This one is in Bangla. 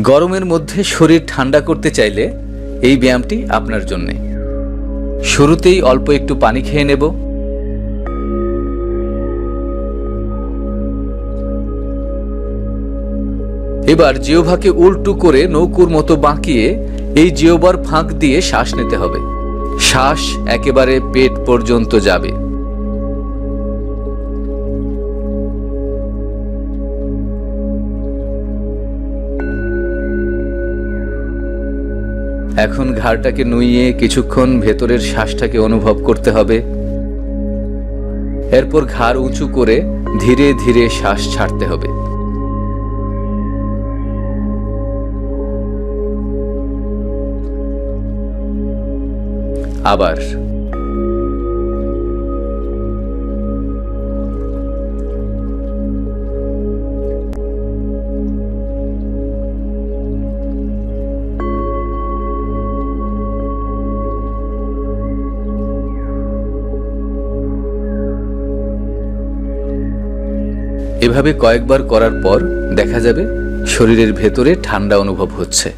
গরমের মধ্যে শরীর ঠান্ডা করতে চাইলে এই ব্যায়ামটি আপনার জন্যে। শুরুতেই অল্প একটু পানি খেয়ে নেব। এবার জিওভাকে উল্টু করে নৌকুর মতো বাঁকিয়ে এই জিওবার ফাঁক দিয়ে শ্বাস নিতে হবে। শ্বাস একেবারে পেট পর্যন্ত যাবে। এখন ঘাড়টাকে নুইয়ে কিছুক্ষণ ভেতরের শ্বাসটাকে অনুভব করতে হবে। এরপর ঘাড় উঁচু করে ধীরে ধীরে শ্বাস ছাড়তে হবে। আবার এভাবে কয়েকবার করার পর দেখা যাবে শরীরের ভেতরে ঠান্ডা অনুভব হচ্ছে।